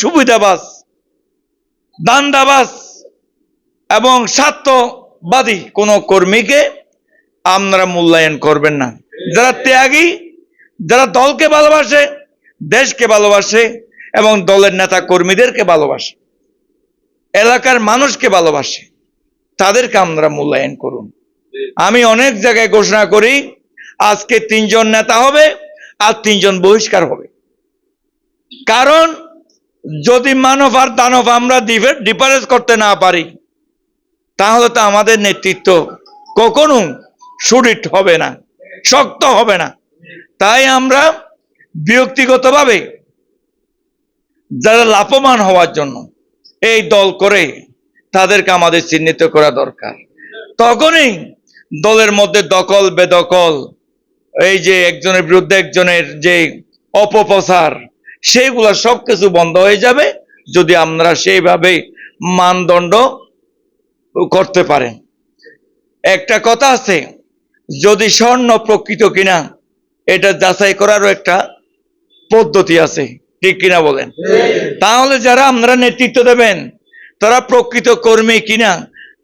সুবিধাবাস, দান্দাবাস এবং স্বার্থবাদী কোনো কর্মীকে আপনারা মূল্যায়ন করবেন না। যারা ত্যাগী, যারা দলকে ভালোবাসে, দেশকে ভালোবাসে এবং দলের নেতা কর্মীদেরকে ভালোবাসে, এলাকার মানুষকে ভালোবাসে, তাদেরকে আপনারা মূল্যায়ন করুন। আমি অনেক জায়গায় ঘোষণা করি, আজকে তিনজন নেতা হবে আর তিনজন বহিষ্কার হবে। কারণ যদি মানব আর দানব আমরা ডিফারেন্স করতে না পারি, তাহলে তো আমাদের নেতৃত্ব কখনো সুরিট হবে না, শক্ত হবে না। তাই আমরা ব্যক্তিগতভাবে যারা লাভবান হওয়ার জন্য এই দল করে তাদেরকে আমাদের চিহ্নিত করা দরকার। তখনই দলের মধ্যে দখল বেদখল এই যে একজনের বিরুদ্ধে একজনের যে অপপ্রচার সেইগুলা সবকিছু বন্ধ হয়ে যাবে যদি আমরা সেইভাবে মানদণ্ড করতে পারেন। একটা কথা আছে যদি স্বর্ণ প্রকৃত কিনা এটা যাচাই করারও একটা পদ্ধতি আছে। ঠিক কিনা বলেন? তাহলে যারা আপনারা নেতৃত্ব দেবেন তারা প্রকৃত কর্মী কিনা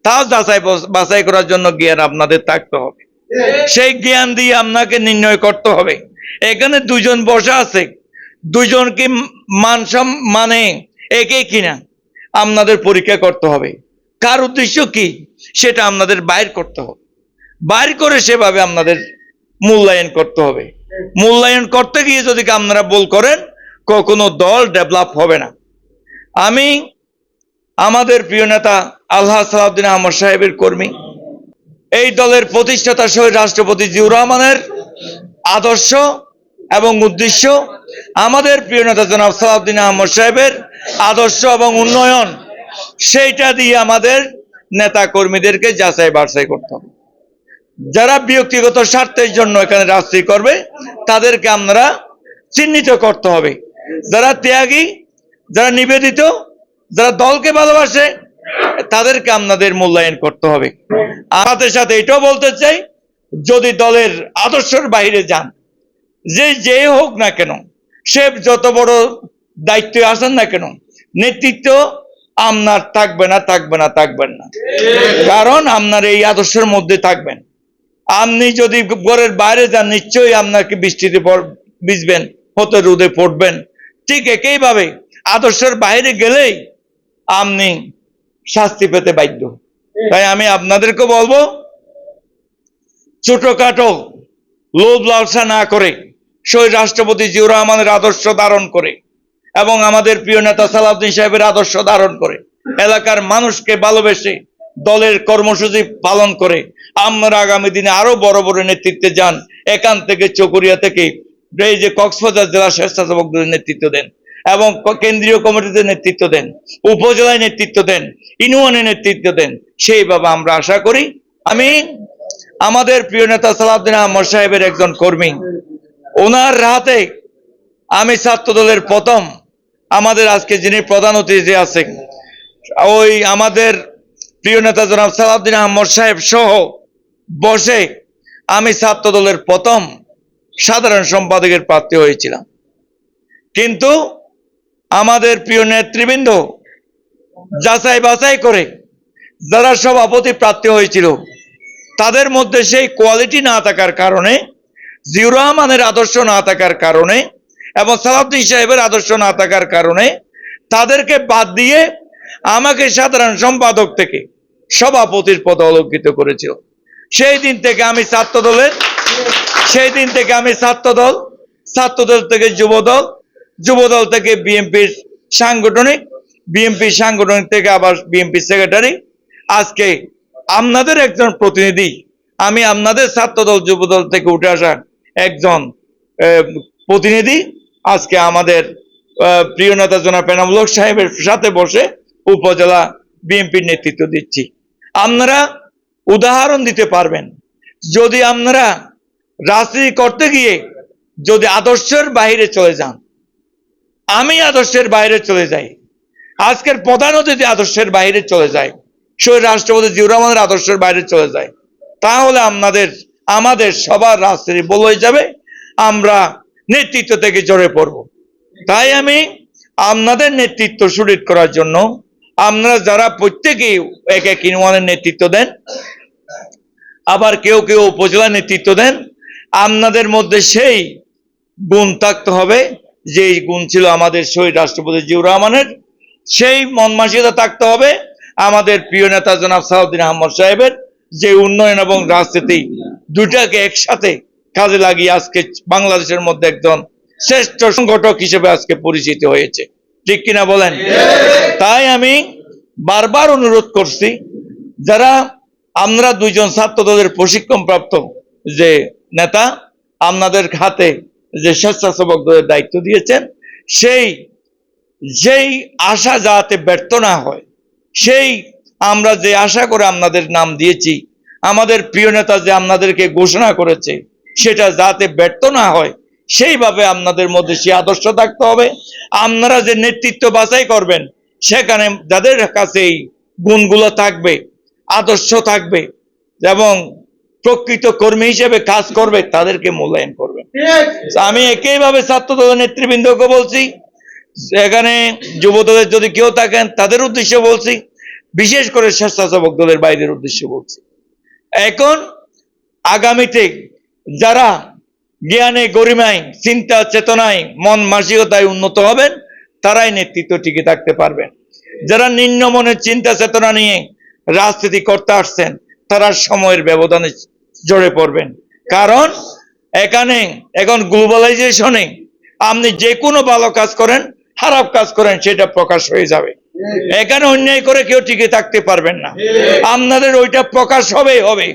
তাও যাচাই বাছাই করার জন্য জ্ঞান আপনাদের থাকতে হবে। সেই জ্ঞান দিয়ে আপনাকে নির্ণয় করতে হবে। এখানে দুজন বসা আছে। দুজন কি মানসম মানে একে কিনা আপনাদের পরীক্ষা করতে হবে। কার উদ্দেশ্য কি? সেটা আপনাদের বাইর করতে হবে। বাইর করে সেভাবে আপনাদের মূল্যায়ন করতে হবে। মূল্যায়ন করতে গিয়ে যদি আপনারা ভুল করেন, কখনো দল ডেভেলপ হবে না। আমি আমাদের প্রিয় নেতা আল্লাহ সালাউদ্দিন আহমদ সাহেবের কর্মী। এই দলের প্রতিষ্ঠাতা সহ রাষ্ট্রপতি জিউর রহমানের আদর্শ এবং উদ্দেশ্য আমাদের প্রিয় নেতা জনাব সালাউদ্দিন আহমদ সাহেবের আদর্শ এবং উন্নয়ন, সেইটা দিয়ে আমাদের নেতা কর্মীদেরকে যাচাই বাছাই করতে হবে। যারা ব্যক্তিগত স্বার্থের জন্য এখানে রাজনীতি করবে, তাদেরকে আমরা চিহ্নিত করতে হবে। যারা ত্যাগী, যারা নিবেদিত, যারা দলকে ভালোবাসে, তাদেরকে আপনাদের মূল্যায়ন করতে হবে। আমাদের সাথে এটাও বলতে চাই, যদি দলের আদর্শের বাইরে যান যে যে হোক না কেন, সে যত বড় দায়িত্বে আসেন না কেন, নেতৃত্ব আপনার থাকবে না থাকবে না থাকবেন না। কারণ আপনার এই আদর্শের মধ্যে থাকবেন। আপনি যদি ঘরের বাইরে যান, নিশ্চয়ই আপনাকে বৃষ্টিতে ভিজবেন হতে রোদে পড়বেন। ঠিক একইভাবে আদর্শের বাইরে গেলেই আপনি শাস্তি পেতে বাধ্য। তাই আমি আপনাদেরকে বলব, ছোটখাটো লোভ লালসা না করে শহীদ রাষ্ট্রপতি জিউর রহমানের আদর্শ ধারণ করে এবং আমাদের প্রিয় নেতা সালাউদ্দিন সাহেবের আদর্শ ধারণ করে। এলাকার মানুষকে ভালোবেসে দলের কর্মসূচি পালন করে। আমরা আগামী দিনে আরও বড় বড় নেতৃত্বে যান। এখান থেকে চকুরিয়া থেকে এই যে কক্সবাজার জেলা স্বেচ্ছাসেবকদের নেতৃত্ব দেন এবং কেন্দ্রীয় কমিটিতে নেতৃত্ব দেন, উপজেলায় নেতৃত্ব দেন, ইউনিয়নে নেতৃত্ব দেন, সেইভাবে আমরা আশা করি। আমি আমাদের প্রিয় নেতা সালাউদ্দিন আহমদ সাহেবের একজন কর্মী। ওনার রাতে আমি ছাত্র দলের প্রথম, আমাদের আজকে যিনি প্রধান অতিথি আছেন, ওই আমাদের প্রিয় নেতা জনাব সালাউদ্দিন আহমদ সাহেব সহ বসে আমি ছাত্র দলের প্রথম সাধারণ সম্পাদকের প্রার্থী হয়েছিলাম। কিন্তু আমাদের প্রিয় নেতৃবৃন্দ যাচাই বাছাই করে যারা সভাপতি প্রার্থী হয়েছিল, তাদের মধ্যে সেই কোয়ালিটি না থাকার কারণে জিউর রহমানের আদর্শ না থাকার কারণে এবং সালাউদ্দিন সাহেবের আদর্শ না থাকার কারণে তাদেরকে বাদ দিয়ে আমাকে সাধারণ সম্পাদক থেকে সভাপতির পদ অলঙ্কিত করেছিল। সেই দিন থেকে আমি ছাত্র দলের সেই দিন থেকে আমি ছাত্র দল ছাত্র দল থেকে যুব দল যুব দল থেকে বিএনপির সাংগঠনিক, বিএনপি সাংগঠনিক থেকে আবার বিএনপি সেক্রেটারি। আজকে আপনাদের একজন প্রতিনিধি, আমি আপনাদের ছাত্র দল যুব দল থেকে উঠে আসা একজন প্রতিনিধি আজকে আমাদের প্রিয় নেতা জনাব পেনামুল হক সাহেবের সাথে বসে উপজেলা বিএনপির নেতৃত্ব দিচ্ছি। আপনারা উদাহরণ দিতে পারবেন। যদি আপনারা রাজনীতি করতে গিয়ে যদি আদর্শের বাইরে চলে যান, আমি আদর্শের বাইরে চলে যাই। আজকের প্রধান অতিথি আদর্শের বাইরে চলে যায়। শহীদ রাষ্ট্রপতি জিউর রহমানের আদর্শের বাইরে চলে যায়। তাহলে আপনাদের আমাদের সবার রাজনীতি বল যাবে, আমরা নেতৃত্ব থেকে জড়ে পড়ব। তাই আমি আপনাদের নেতৃত্ব সুরিট করার জন্য আপনারা যারা প্রত্যেকেই এক এক ইউনিয়নের নেতৃত্ব দেন, আবার কেউ কেউ উপজেলা নেতৃত্ব দেন, আপনাদের মধ্যে সেই গুণ থাকতে হবে যে গুণ ছিল আমাদের শহীদ রাষ্ট্রপতি জিউর রহমানের, সেই মন মানসিকতা থাকতে হবে। আমাদের প্রিয় নেতা জনাব সাউদ্দিন আহমদ সাহেবের যে উন্নয়ন এবং রাজনীতি দুটাকে একসাথে কাজে লাগিয়ে আজকে বাংলাদেশের মধ্যে একজন শ্রেষ্ঠ সংগঠক হিসেবে আজকে পরিচিত হয়েছে। ঠিক কিনা বলেন? তাই আমি বারবার অনুরোধ করছি, যারা আমরা দুইজন ছাত্র দলের প্রশিক্ষণ প্রাপ্ত যে নেতা, আপনাদের হাতে যে স্বেচ্ছাসেবক দলের দায়িত্ব দিয়েছেন, সেই, যেই আশা যাতে ব্যর্থ না হয়, সেই আমরা যে আশা করে আপনাদের নাম দিয়েছি আমাদের প্রিয় নেতা যে আপনাদেরকে ঘোষণা করেছে সেটা যাতে ব্যর্থ না হয় সেইভাবে আপনাদের মধ্যে সে আদর্শ থাকতে হবে। আপনারা যে নেতৃত্ব বাছাই করবেন সেখানে যাদের কাছে এই গুণগুলো থাকবে আদর্শ থাকবে এবং প্রকৃত কর্মী হিসেবে কাজ করবে তাদেরকে মূল্যায়ন করবে আমি একইভাবে ছাত্র দলের নেতৃবৃন্দকে বলছি এখানে যুবদলের যদি কেউ থাকেন তাদের উদ্দেশ্যে বলছি বিশেষ করে স্বেচ্ছাসেবক দলের বাইরের উদ্দেশ্যে বলছি। এখন আগামীতে যারা জ্ঞানে, গরিমায়, চিন্তা, চেতনায়, মন মানসিকতায় উন্নত হবেন, তারাই নেতৃত্ব টিকে থাকতে পারবেন। যারা নিম্ন মনের চিন্তা, চেতনা নিয়ে রাজনীতি করতে আসছেন, তারা সময়ের ব্যবধানে জড়ে পড়বেন। কারণ এখানে, এখন গ্লোবালাইজেশনে আপনি যে কোনো ভালো কাজ করেন, খারাপ কাজ করেন, সেটা প্রকাশ হয়ে যাবে। এখানে অন্যায় করে কেউ টিকে থাকতে পারবেন না। আপনাদের ওইটা প্রকাশ হবে হবে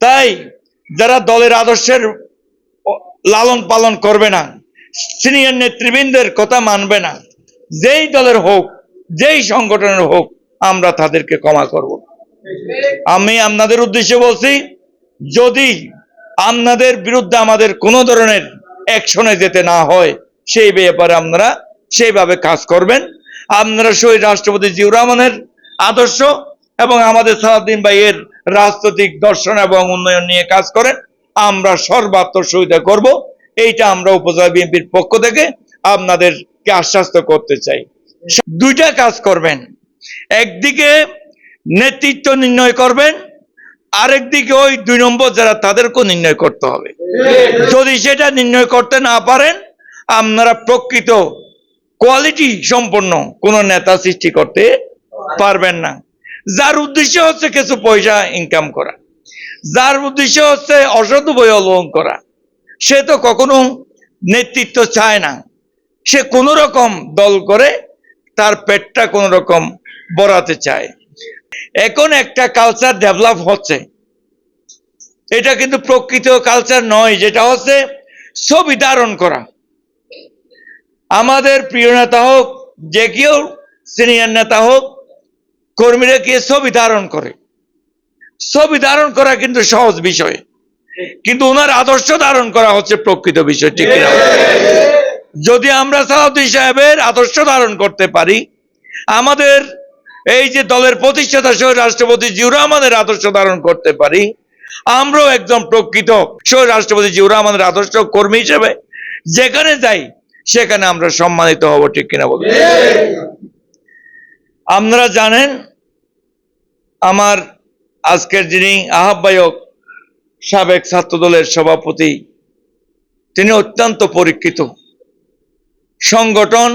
তাই যারা দলের আদর্শের লালন পালন করবে না সিনিয়র নেতৃবৃন্দের কথা মানবে না যেই দলের হোক যেই সংগঠনের হোক আমরা তাদেরকে ক্ষমা করব। আমি আপনাদের উদ্দেশ্যে বলছি যদি আপনাদের বিরুদ্ধে আমাদের কোনো ধরনের অ্যাকশনে যেতে না হয় সেই ব্যাপারে আপনারা সেইভাবে কাজ করবেন। আপনারা শহীদ রাষ্ট্রপতি জিউর রহমানের আদর্শ এবং আমাদের সালাদ্দিন ভাইয়ের রাজনৈতিক দর্শন এবং উন্নয়ন নিয়ে কাজ করেন। আমরা সর্বাত্মক সুবিধা করব। এইটা আমরা উপজেলা বিএনপির পক্ষ থেকে আপনাদেরকে আশ্বাস্ত করতে চাই। দুইটা কাজ করবেন। একদিকে নেতৃত্ব নির্ণয় করবেন। আরেকদিকে ওই দুই নম্বর যারা তাদেরকেও নির্ণয় করতে হবে। যদি সেটা নির্ণয় করতে না পারেন আপনারা প্রকৃত কোয়ালিটি সম্পন্ন কোন নেতা সৃষ্টি করতে পারবেন না। যার উদ্দেশ্য হচ্ছে কিছু পয়সা ইনকাম করা। যার উদ্দেশ্য হচ্ছে অসৎ উপায় অবলম্বন করা। সে তো কখনো নেতৃত্ব চায় না। সে কোনো রকম দল করে তার পেটটা কোনো রকম বড়াতে চায়। এখন একটা কালচার ডেভেলপ হচ্ছে। এটা কিন্তু প্রকৃত কালচার নয়, যেটা হচ্ছে ছবি ধারণ করা। আমাদের প্রিয় নেতা হোক, যে কেউ সিনিয়র নেতা হোক, কর্মীরা গিয়ে ছবি ধারণ করে। ছবি ধারণ করা কিন্তু সহজ বিষয়। কিন্তু ওনার আদর্শ ধারণ করা হচ্ছে প্রকৃত বিষয়, ঠিক যদি আমরা সালাউদ্দিন সাহেবের আদর্শ ধারণ করতে পারি, আমাদের এই যে দলের প্রতিষ্ঠাতা সহ রাষ্ট্রপতি জিউর রহমানের আদর্শ ধারণ করতে পারি, আমরাও একদম প্রকৃত সহ রাষ্ট্রপতি জিউর রহমানের আদর্শ কর্মী হিসেবে যেখানে যাই সেখানে আমরা সম্মানিত হব, ঠিক কিনা বলুন? আপনারা জানেন, আমার আজকের যিনি আহ্বায়ক, সাবেক ছাত্রদলের সভাপতি, তিনি অত্যন্ত পরীক্ষিত। সংগঠন,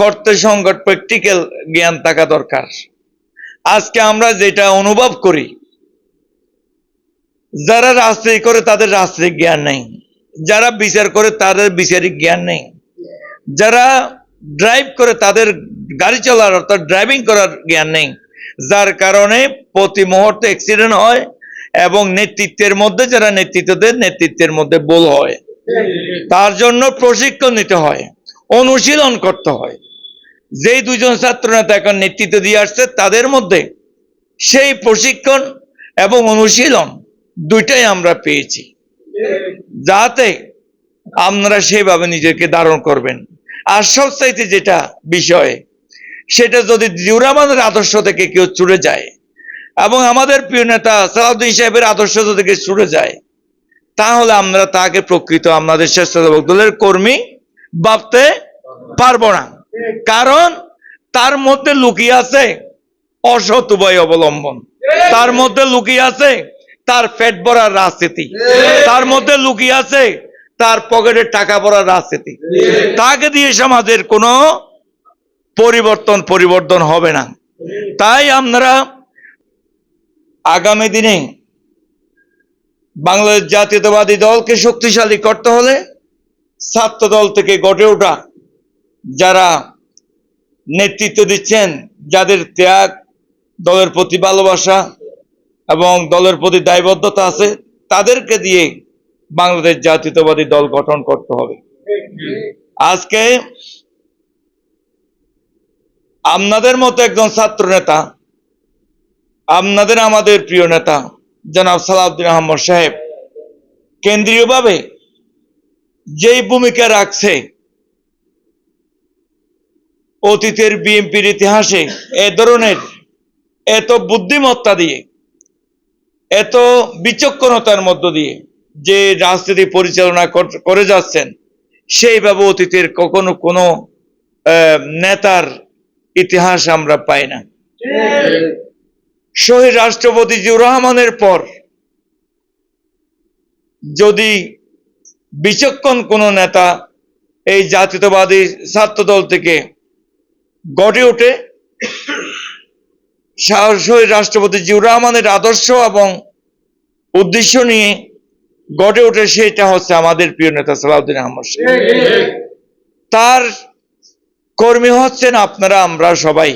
করতে সংগঠন প্র্যাকটিক্যাল জ্ঞান থাকা দরকার। আজকে আমরা যেটা অনুভব করি, যারা রাজনীতি করে তাদের রাজনৈতিক জ্ঞান নেই, যারা বিচার করে তাদের বিচারিক জ্ঞান নেই। যারা ড্রাইভ করে তাদের গাড়ি চলার অর্থাৎ ড্রাইভিং করার জ্ঞান নেই, যার কারণে প্রতি মুহূর্তে অ্যাক্সিডেন্ট হয় এবং নেতৃত্বের মধ্যে যারা নেতৃত্ব দেন, নেতৃত্বের মধ্যে ভুল হয়। তার জন্য প্রশিক্ষণ নিতে হয়, অনুশীলন করতে হয়। যেই দুজন ছাত্র নেতা এখন নেতৃত্ব দিয়ে আসছে, তাদের মধ্যে সেই প্রশিক্ষণ এবং অনুশীলন দুইটাই আমরা পেয়েছি। যাতে আপনারা সেইভাবে নিজেকে ধারণ করবেন। আর সবচাইতে যেটা বিষয় সেটা যদি জিউরামানের আদর্শ থেকে কেউ চুরে যায় এবং আমাদের প্রিয় নেতা সালাউদ্দিন সাহেবের আদর্শ থেকে চুরে যায় তাহলে আমরা তাকে প্রকৃত আমাদের স্বেচ্ছাসেবক দলের কর্মী ভাবতে পারব না। কারণ তার মধ্যে লুকিয়ে আছে অসৎ উভয় অবলম্বন। তার মধ্যে লুকিয়ে আছে তার পেট ভরার রাজনীতি। তার মধ্যে লুকিয়ে আছে তার পকেটে টাকা পড়ার রাজনীতি। তাকে দিয়ে সমাজের কোনো পরিবর্তন পরিবর্তন হবে না। তাই আপনারা আগামী দিনে বাংলাদেশ জাতীয়তাবাদী দলকে শক্তিশালী করতে হলে ছাত্র দল থেকে গড়ে ওঠা যারা নেতৃত্ব দিচ্ছেন, যাদের ত্যাগ, দলের প্রতি ভালোবাসা এবং দলের প্রতি দায়বদ্ধতা আছে, তাদেরকে দিয়ে বাংলাদেশ জাতীয়তাবাদী দল গঠন করতে হবে। আজকে আপনাদের মতো একজন ছাত্র নেতা, আপনাদের আমাদের প্রিয় নেতা, জনাব সালাউদ্দিন আহমদ সাহেব, কেন্দ্রীয়ভাবে যেই ভূমিকা রাখছে, অতীতের বিএনপির ইতিহাসে এ ধরনের এত বুদ্ধিমত্তা দিয়ে, এত বিচক্ষণতার মধ্য দিয়ে যে রাজনীতি পরিচালনা কর- যাচ্ছেন সেইভাবে অতীতের কখনো কোনো নেতার ইতিহাস আমরা পাই না। শহীদ রাষ্ট্রপতি জিউর রহমানের পর যদি বিচক্ষণ কোনো নেতা এই জাতীয়তাবাদী ছাত্রদল থেকে গড়ে ওঠে শহীদ রাষ্ট্রপতি জিউর রহমানের আদর্শ এবং উদ্দেশ্য নিয়ে গড়ে ওঠে সেটা হচ্ছে আমাদের প্রিয় নেতা সালাউদ্দিন আহমদ তার কর্মী হচ্ছেন আপনারা আমরা সবাই।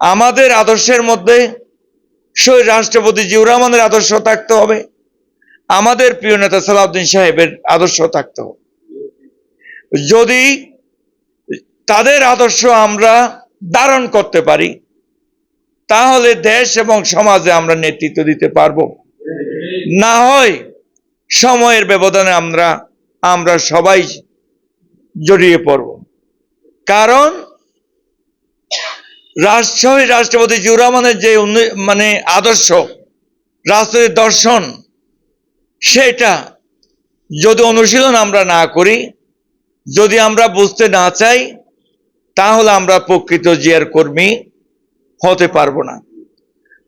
আমাদের আদর্শের মধ্যে শহীদ রাষ্ট্রপতি জিয়াউর রহমানের আদর্শ থাকতে হবে। আমাদের প্রিয় নেতা সালাউদ্দিন সাহেবের আদর্শ থাকতে হবে। যদি তাদের আদর্শ আমরা ধারণ করতে পারি তাহলে দেশ এবং সমাজে আমরা নেতৃত্ব দিতে পারব। না হয় সময়ের ব্যবধানে আমরা আমরা সবাই জড়িয়ে পড়ব। কারণ রাষ্ট্র রাষ্ট্রপতি জিউর রহমানের যে মানে আদর্শ রাষ্ট্রের দর্শন, সেটা যদি অনুশীলন আমরা না করি, যদি আমরা বুঝতে না চাই, তাহলে আমরা প্রকৃত জিয়ার কর্মী হতে পারব না।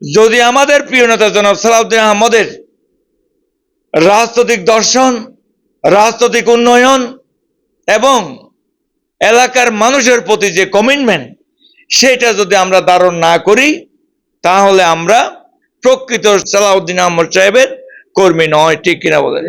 যদি আমাদের প্রিয় নেতা জনাব সালাউদ্দিন আহমদের রাজনৈতিক দর্শন, রাজনৈতিক উন্নয়ন এবং এলাকার মানুষের প্রতি যে কমিটমেন্ট সেটা যদি আমরা ধারণ না করি, তাহলে আমরা প্রকৃত সালাউদ্দিন আহমদ সাহেবের কর্মী নয়, ঠিক কিনা বলেন?